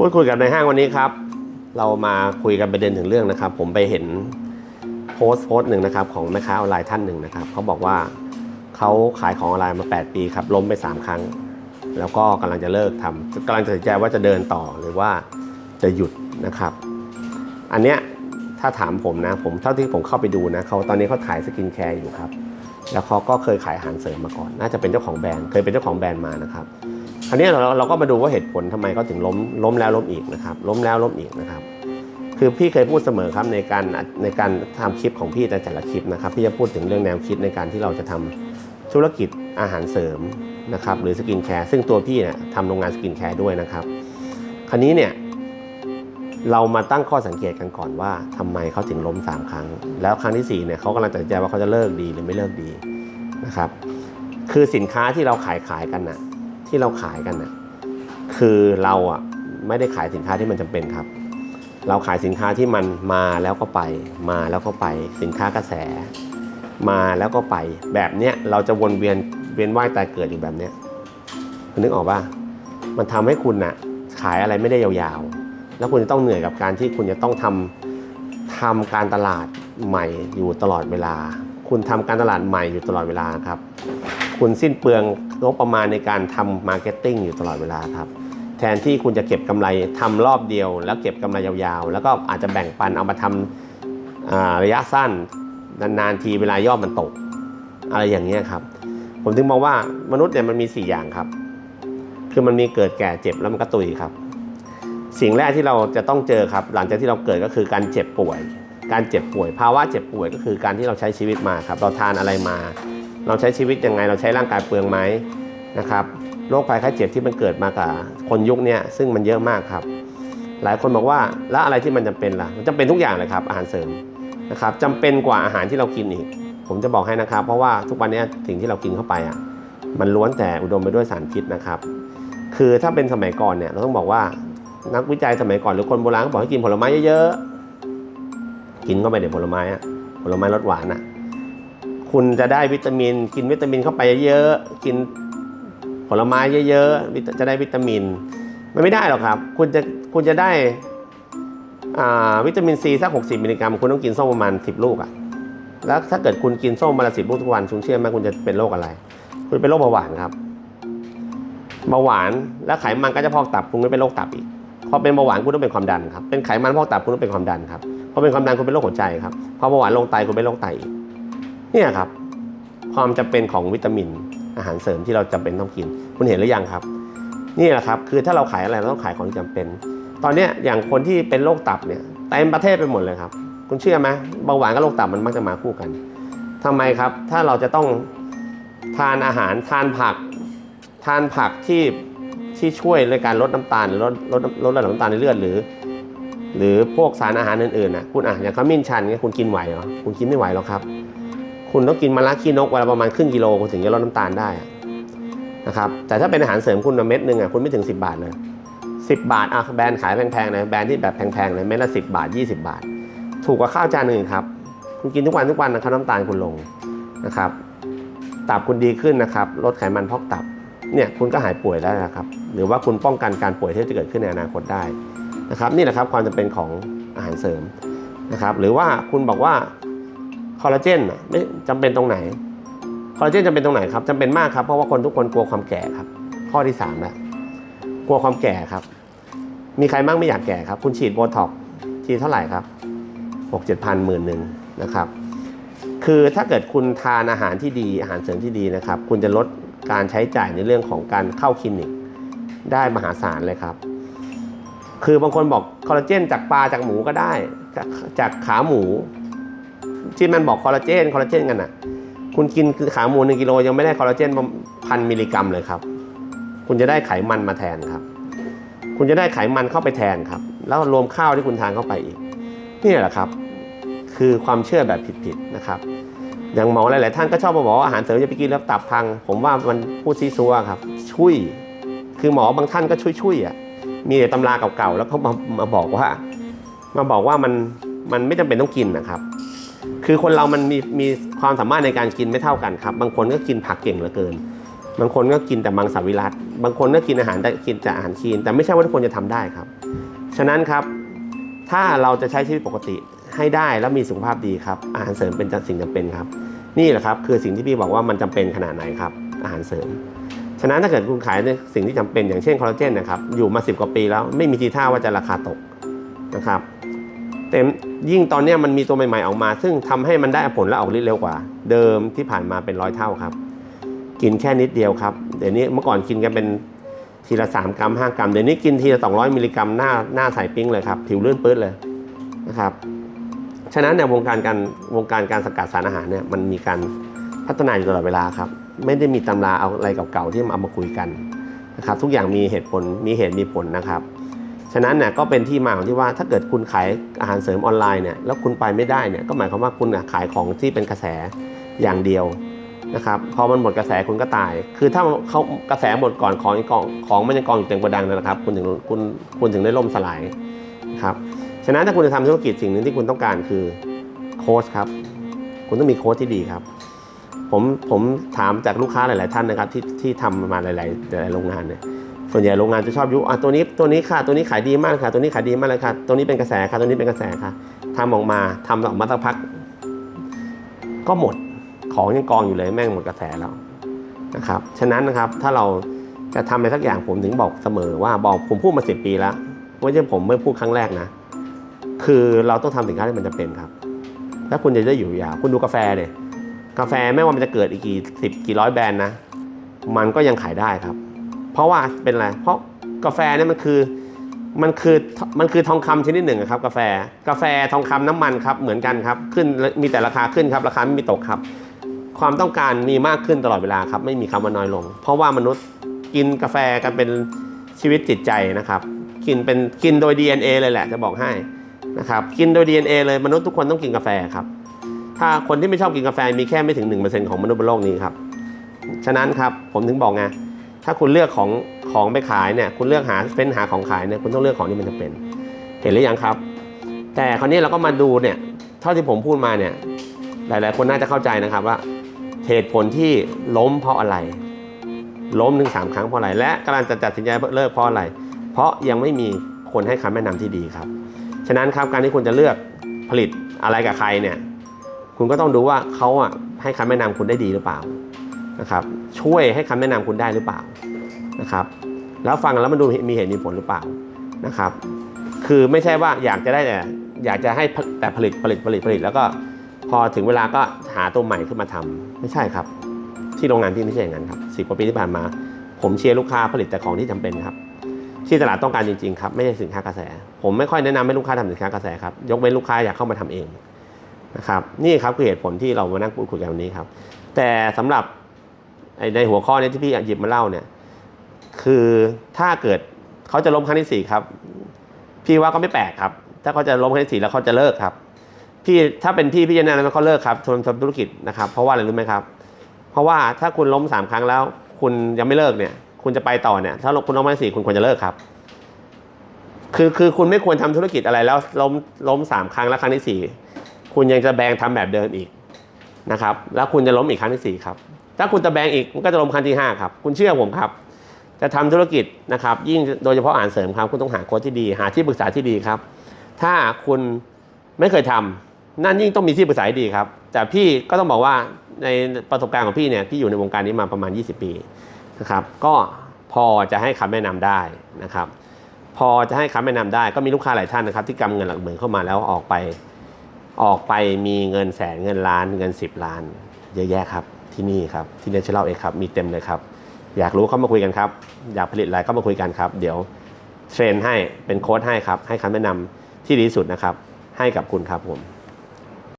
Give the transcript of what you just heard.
พูดคุยกับในห้างวันนี้ครับ เรามาคุยกันประเด็นถึงเรื่องนะครับ ผมไปเห็นโพสต์โพสต์หนึ่งนะครับของแม่ค้าออนไลน์ท่านหนึ่งนะครับเขาบอกว่าเขาขายของออนไลน์มา 8 ปีครับล้มไป 3 ครั้ง แล้วก็กำลังจะเลิกทำกำลังจะตัดสินใจว่าจะเดินต่อหรือว่าจะหยุดนะครับ อันเนี้ยถ้าถามผมนะผมเท่าที่ผมเข้าไปดูนะเขาตอนนี้เขาขายสกินแคร์อยู่ครับแล้วเขาก็เคยขายอาหารเสริมมาก่อน น่าจะเป็นเจ้าของแบรนด์เคยเป็นเจ้าของแบรนด์มานะครับ คราวนี้เราเราก็มาดูว่าเหตุผลทำไมเขาถึงล้มล้มแล้วล้มอีกนะครับ ล้มแล้วล้มอีกนะครับ คือพี่เคยพูดเสมอครับในการในการทำคลิปของพี่แต่แต่ละคลิปนะครับพี่จะพูดถึงเรื่องแนวคิดในการที่เราจะทำธุรกิจอาหารเสริมนะครับหรือสกินแคร์ซึ่งตัวพี่เนี่ยทำโรงงานสกินแคร์ด้วยนะครับ คราวนี้เนี่ยเรามาตั้งข้อสังเกตกันก่อนว่าทำไมเขาถึงล้มสามครั้ง แล้วครั้งที่สี่เนี่ยเขากำลังตัดสินใจว่าเขาจะเลิกดีหรือไม่เลิกดีนะครับ คือสินค้าที่เราขายขายกันน่ะ ที่เราขายกันน่ะคือเราอะไม่ได้ขายสินค้าที่มันจำเป็นครับ เราขายสินค้าที่มันมาแล้วก็ไป มาแล้วก็ไปสินค้ากระแส มาแล้วก็ไป แบบเนี้ยเราจะวนเวียนเวียนว่ายตายเกิดอยู่แบบเนี้ยคุณนึกออกป่ะมันทำให้คุณน่ะขายอะไรไม่ได้ยาวๆ แล้วคุณจะต้องเหนื่อยกับการที่คุณจะต้องทำทำการตลาดใหม่อยู่ตลอดเวลา คุณทำการตลาดใหม่อยู่ตลอดเวลาครับ คุณสิ้นเปลืองงบประมาณในการทำมาร์เก็ตติ้งอยู่ตลอดเวลาครับ แทนที่คุณจะเก็บกำไรทำรอบเดียว แล้วเก็บกำไรยาวๆ แล้วก็อาจจะแบ่งปันเอามาทำอ่าระยะสั้นนานๆทีเวลายอดมันตก อะไรอย่างเงี้ยครับ ผมถึงมองว่ามนุษย์เนี่ยมันมี 4 อย่างครับ คือมันมีเกิดแก่เจ็บแล้วมันก็ตุยครับ สิ่งแรกที่เราจะต้องเจอครับ หลังจากที่เราเกิดก็คือการเจ็บป่วย การเจ็บป่วย ภาวะเจ็บป่วยก็คือการที่เราใช้ชีวิตมาครับ เราทานอะไรมา เราใช้ชีวิตยังไง เราใช้ร่างกายเปลืองไหมนะครับโรคภัยไข้เจ็บที่มันเกิดมากับคนยุคนี้ซึ่งมันเยอะมากครับ หลายคนบอกว่าแล้วอะไรที่มันจำเป็นล่ะมันจำเป็นทุกอย่างเลยครับอาหารเสริมนะครับจำเป็นกว่าอาหารที่เรากินอีก ผมจะบอกให้นะครับ เพราะว่าทุกวันนี้สิ่งที่เรากินเข้าไปอะมันล้วนแต่อุดมไปด้วยสารพิษนะครับ คือถ้าเป็นสมัยก่อนเนี่ยเราต้องบอกว่านักวิจัยสมัยก่อนหรือคนโบราณก็บอกให้กินผลไม้เยอะๆกินเข้าไปเดี๋ยวผลไม้อะผลไม้รสหวานอะ คุณจะได้วิตามิน กินวิตามินเข้าไปเยอะๆกินผลไม้เยอะๆจะได้วิตามิน มันไม่ได้หรอกครับ คุณจะคุณจะได้วิตามินซีสัก 60 มิลลิกรัม คุณต้องกินส้มประมาณ 10 ลูกอะแล้วถ้าเกิดคุณกินส้มมาละสิบลูกทุกวันคุณเชื่อไหมคุณจะเป็นโรคอะไร คุณเป็นโรคเบาหวานครับเบาหวานแล้วไขมันก็จะพอกตับคุณก็เป็นโรคตับอีกพอเป็นเบาหวานคุณต้องเป็นความดันครับเป็นไขมันพอกตับคุณต้องเป็นความดันครับพอเป็นความดันคุณเป็นโรคหัวใจครับพอเบาหวานลงไตคุณเป็นโรคไตอีก เนี่ยครับ ความจำเป็นของวิตามินอาหารเสริมที่เราจำเป็นต้องกิน คุณเห็นหรือยังครับ นี่แหละครับคือถ้าเราขายอะไรเราต้องขายของที่จำเป็น ตอนนี้อย่างคนที่เป็นโรคตับเนี่ยเต็มประเทศไปหมดเลยครับ คุณเชื่อไหมเบาหวานกับโรคตับมันมักจะมาคู่กันทำไมครับ ถ้าเราจะต้องทานอาหารทานผัก ทานผักที่ที่ช่วยในการลดน้ำตาลหรือลดลดลดระดับน้ำตาลในเลือดหรือ หรือพวกสารอาหารอื่นๆนะคุณอะอย่างขมิ้นชันเนี่ยคุณกินไหวเหรอคุณกินไม่ไหวหรอกครับ คุณต้องกินมะระขี้นกวันละประมาณครึ่งกิโลคุณถึงจะลดน้ำตาลได้นะครับแต่ถ้าเป็นอาหารเสริมคุณเม็ดหนึ่งอะคุณไม่ถึง 10 บาทเลย10 บาทอะแบรนด์ขายแพงๆเลยแบรนด์ที่แบบแพงๆเลยเม็ดละ10 บาท 20 บาท ถูกกว่าข้าวจานหนึ่งครับคุณกินทุกวันทุกวันนะครับน้ำตาลคุณลงนะครับตับคุณดีขึ้นนะครับลดไขมันพอกตับเนี่ยคุณก็หายป่วยแล้วนะครับ หรือว่าคุณป้องกันการป่วยที่จะเกิดขึ้นในอนาคตได้นะครับนี่แหละครับความจำเป็นของอาหารเสริมนะครับหรือว่าคุณบอกว่า คอลลาเจนน่ะไม่จำเป็นตรงไหนคอลลาเจนจำเป็นตรงไหนครับจำเป็นมากครับเพราะว่าคนทุกคนกลัวความแก่ครับ ข้อที่สามแล้วกลัวความแก่ครับ มีใครบ้างไม่อยากแก่ครับ คุณฉีดโบท็อกฉีดเท่าไหร่ครับหกเจ็ดพันหมื่นหนึ่งนะครับ คือถ้าเกิดคุณทานอาหารที่ดีอาหารเสริมที่ดีนะครับ คุณจะลดการใช้จ่ายในเรื่องของการเข้าคลินิกได้มหาศาลเลยครับ คือบางคนบอกคอลลาเจนจากปลาจากหมูก็ได้ จากขาหมู ที่มันบอกคอลลาเจนคอลลาเจนกันอะ คุณกินขาหมูหนึ่งกิโลยังไม่ได้คอลลาเจนพันมิลลิกรัมเลยครับ คุณจะได้ไขมันมาแทนครับ คุณจะได้ไขมันเข้าไปแทนครับ แล้วรวมข้าวที่คุณทานเข้าไปอีกนี่แหละครับ คือความเชื่อแบบผิดๆนะครับอย่างหมอหลายๆท่านก็ชอบมาบอกว่าอาหารเสริมจะไปกินแล้วตับพัง ผมว่ามันพูดซีซัวครับ ช่วย คือหมอบางท่านก็ช่วยๆอะมีแต่ตำราเก่าๆแล้วเขามามาบอกว่า มาบอกว่ามันมันไม่จำเป็นต้องกินนะครับ คือคนเรามันมีมีความสามารถในการกินไม่เท่ากันครับ บางคนก็กินผักเก่งเหลือเกิน บางคนก็กินแต่มังสวิรัตบางคนก็กินอาหารแต่กินแต่อาหารคีน แต่ไม่ใช่ว่าทุกคนจะทำได้ครับ ฉะนั้นครับ ถ้าเราจะใช้ชีวิตปกติให้ได้แล้วมีสุขภาพดีครับ อาหารเสริมเป็นสิ่งจำเป็นครับ นี่แหละครับคือสิ่งที่พี่บอกว่ามันจำเป็นขนาดไหนครับ อาหารเสริม ฉะนั้นถ้าเกิดคุณขายในสิ่งที่จำเป็นอย่างเช่นคอลลาเจนนะครับ อยู่มา 10 กว่าปีแล้วไม่มีทีท่าว่าจะราคาตกนะครับ แต่ยิ่งตอนนี้มันมีตัวใหม่ๆออกมา ซึ่งทำให้มันได้ผลและออกฤทธิ์เร็วกว่า เดิมที่ผ่านมาเป็นร้อยเท่าครับ กินแค่นิดเดียวครับเดี๋ยวนี้เมื่อก่อนกินกันเป็นทีละ 3 กรัม 5 กรัม เดี๋ยวนี้กินทีละ 200 มิลลิกรัมหน้าหน้าใสปิ้งเลยครับ ผิวลื่นปื้ดเลยนะครับฉะนั้นในยวงการการวงการการสกัดสารอาหารเนี่ยมันมีการพัฒนาอยู่ตลอดเวลาครับ ไม่ได้มีตำราเอาอะไรเก่าๆที่มาเอามาคุยกันนะครับ ทุกอย่างมีเหตุผลมีเหตุมีผลนะครับ ฉะนั้นเนี่ยก็เป็นที่มาของที่ว่าถ้าเกิดคุณขายอาหารเสริมออนไลน์เนี่ยแล้วคุณไปไม่ได้เนี่ยก็หมายความว่าคุณขายของที่เป็นกระแสอย่างเดียวนะครับพอมันหมดกระแสคุณก็ตาย คือถ้าเขากระแสหมดก่อนของยังกองของมันยังกองอยู่เต็มกระดังนะครับ คุณถึงคุณคุณถึงได้ล่มสลายนะครับฉะนั้นถ้าคุณจะทำธุรกิจสิ่งหนึ่งที่คุณต้องการคือโค้ชครับ คุณต้องมีโค้ชที่ดีครับผมผมถามจากลูกค้าหลาย ๆ ท่านนะครับที่ที่ทำมาหลาย ๆ หลายโรงงานเนี่ย ส่วนใหญ่โรงงานจะชอบยุอะตัวนี้ตัวนี้ค่ะตัวนี้ขายดีมากค่ะ ตัวนี้ขายดีมากเลยค่ะ ตัวนี้เป็นกระแสค่ะตัวนี้เป็นกระแสค่ะทำออกมาทำออกมาสักพัก ก็หมดของยังกองอยู่เลยแม่งหมดกระแสแล้วนะครับฉะนั้นนะครับถ้าเราจะทำอะไรสักอย่างผมถึงบอกเสมอว่าบอกผมพูดมาสิบปีแล้วไม่ใช่ผมไม่พูดครั้งแรกนะ คือเราต้องทำสินค้าที่มันจะเป็นครับ ถ้าคุณจะได้อยู่ยาวคุณดูกาแฟเลยกาแฟไม่ว่ามันจะเกิดอีกกี่สิบกี่ร้อยแบรนด์นะ มันก็ยังขายได้ครับ เพราะว่าเป็นอะไร เพราะกาแฟเนี่ยมันคือมันคือมันคือทองคำชนิดหนึ่งครับ กาแฟกาแฟทองคำน้ำมันครับเหมือนกันครับขึ้นมีแต่ราคาขึ้นครับราคาไม่มีตกครับ ความต้องการมีมากขึ้นตลอดเวลาครับไม่มีคำว่าน้อยลง เพราะว่ามนุษย์กินกาแฟกันเป็นชีวิตจิตใจนะครับ กินเป็นกินโดย DNA เลยแหละจะบอกให้นะครับกินโดย DNA เลยมนุษย์ทุกคนต้องกินกาแฟครับ ถ้าคนที่ไม่ชอบกินกาแฟมีแค่ไม่ถึง 1%ของมนุษย์บนโลกนี้ครับฉะนั้นครับผมถึงบอกไง ถ้าคุณเลือกของของไปขายเนี่ยคุณเลือกหาเฟ้นหาของขายเนี่ยคุณต้องเลือกของที่มันจะเป็น เห็นหรือยังครับ แต่คราวนี้เราก็มาดูเนี่ยเท่าที่ผมพูดมาเนี่ยหลาย ๆ คนน่าจะเข้าใจนะครับว่าเหตุผลที่ล้มเพราะอะไร ล้มหนึ่งสามครั้งเพราะอะไร และกำลังจะตัดสินใจเลิกเพราะอะไร เพราะยังไม่มีคนให้คำแนะนำที่ดีครับ ฉะนั้นครับการที่คุณจะเลือกผลิตอะไรกับใครเนี่ยคุณก็ต้องดูว่าเขาอะให้คำแนะนำคุณได้ดีหรือเปล่า นะครับช่วยให้คำแนะนำคุณได้หรือเปล่านะครับแล้วฟังแล้วมันดูมีเหตุมีผลหรือเปล่านะครับ คือไม่ใช่ว่าอยากจะได้แต่อยากจะให้แต่ผลิตผลิตผลิตผลิต แล้วก็พอถึงเวลาก็หาตัวใหม่ขึ้นมาทำไม่ใช่ครับ ที่โรงงานพี่ไม่ใช่อย่างนั้นครับสิบกว่าปีที่ผ่านมา ผมเชียร์ลูกค้าผลิตแต่ของที่จำเป็นครับ ที่ตลาดต้องการจริงๆครับไม่ใช่สินค้ากระแส ผมไม่ค่อยแนะนำให้ลูกค้าทำสินค้ากระแสครับยกเว้นลูกค้าอยากเข้ามาทำเองนะครับนี่ครับคือเหตุผลที่เรามานั่งพูดคุยกันวันนี้ครับ แต่สำหรับ ในหัวข้อนี้ที่พี่หยิบมาเล่าเนี่ย คือถ้าเกิดเขาจะล้มครั้งที่สี่ครับ พี่ว่าก็ไม่แปลกครับ ถ้าเขาจะล้มครั้งที่สี่แล้วเขาจะเลิกครับ พี่ถ้าเป็นพี่พี่จะแนะนำให้เขาเลิกครับทำทำธุรกิจนะครับ เพราะว่าอะไรรู้ไหมครับ เพราะว่าถ้าคุณล้มสามครั้งแล้ว คุณยังไม่เลิกเนี่ย คุณจะไปต่อเนี่ย ถ้าคุณล้มครั้งที่สี่คุณควรจะเลิกครับ คือคือคุณไม่ควรทำธุรกิจอะไรแล้วล้มล้มสามครั้งแล้วครั้งที่สี่คุณยังจะแบงทำแบบเดิมอีกนะครับ แล้วคุณจะล้มอีกครั้งที่สี่ครับ ถ้าคุณจะแบงอีกมันก็จะล้มครั้งที่ห้าครับ คุณเชื่อผมครับ จะทำธุรกิจนะครับ ยิ่งโดยเฉพาะอาหารเสริมครับ คุณต้องหาโค้ชที่ดี หาที่ปรึกษาที่ดีครับ ถ้าคุณไม่เคยทำนั่นยิ่งต้องมีที่ปรึกษาที่ดีครับ แต่พี่ก็ต้องบอกว่าในประสบการณ์ของพี่เนี่ยพี่อยู่ในวงการนี้มาประมาณ 20 ปีนะครับ ก็พอจะให้คำแนะนำได้นะครับ พอจะให้คำแนะนำได้ก็มีลูกค้าหลายท่านนะครับ ที่กำเงินหลักหมื่นเข้ามาแล้วออกไปออกไปมีเงินแสนเงินล้านเงิน 10 ล้าน เยอะแยะครับ ที่นี่ครับที่เนเชอรัลเองครับมีเต็มเลยครับอยากรู้เข้ามาคุยกันครับอยากผลิตอะไรก็มาคุยกันครับเดี๋ยวเทรนให้เป็นโค้ดให้ครับให้คำแนะนำที่ดีที่สุดนะครับให้กับคุณครับผม